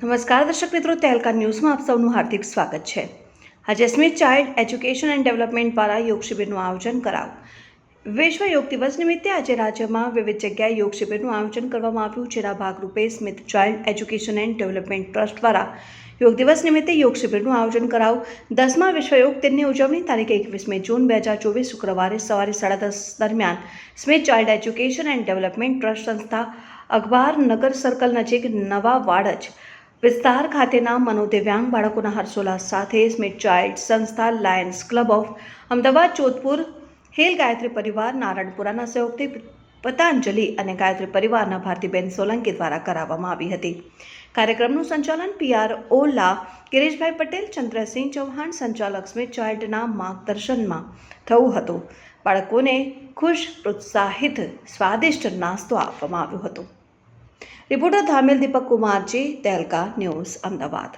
નમસ્કાર દર્શક મિત્રો તહેલકા ન્યૂઝમાં આપ સૌનું હાર્દિક સ્વાગત છે. આજે Smith child education and development દ્વારા યોગ શિબિરનું આયોજન કરાવ વિશ્વ યોગ દિવસ નિમિત્તે આજે રાજ્યમાં વિવિધ જગ્યાએ યોગ શિબિરનું આયોજન કરવામાં આવ્યું, જેના ભાગરૂપે Smith child education and development trust દ્વારા યોગ દિવસ નિમિત્તે યોગ શિબિરનું આયોજન કરાવું. દસમા વિશ્વ યોગ દિનની ઉજવણી તારીખ એકવીસમી જૂન બે હજાર ચોવીસ શુક્રવારે સવારે સાડા દસ દરમિયાન. Smith child education and development trust સંસ્થા અખબાર નગર સર્કલ નજીક નવા વાડજ વિસ્તાર ખાતેના મનોદિવ્યાંગ બાળકોના હર્ષોલ્લાસ સાથે સ્મિથ ચાઇલ્ડ સંસ્થા lions club of Ahmedabad, Jodhpur, હેલ ગાયત્રી પરિવાર નારણપુરાના સહયોગથી પતંજલિ અને ગાયત્રી પરિવારના ભારતીબેન સોલંકી દ્વારા કરાવવામાં આવી હતી. કાર્યક્રમનું સંચાલન પીઆર ઓલા, ગિરીશભાઈ પટેલ, ચંદ્રસિંહ ચૌહાણ સંચાલક સ્મિત ચાઇલ્ડના માર્ગદર્શનમાં થયું હતું. બાળકોને ખુશ, પ્રોત્સાહિત, સ્વાદિષ્ટ નાસ્તો આપવામાં આવ્યો હતો. રિપોર્ટર ધામેલ દીપક કુમારજી, તેલકા ન્યૂઝ, અમદાવાદ.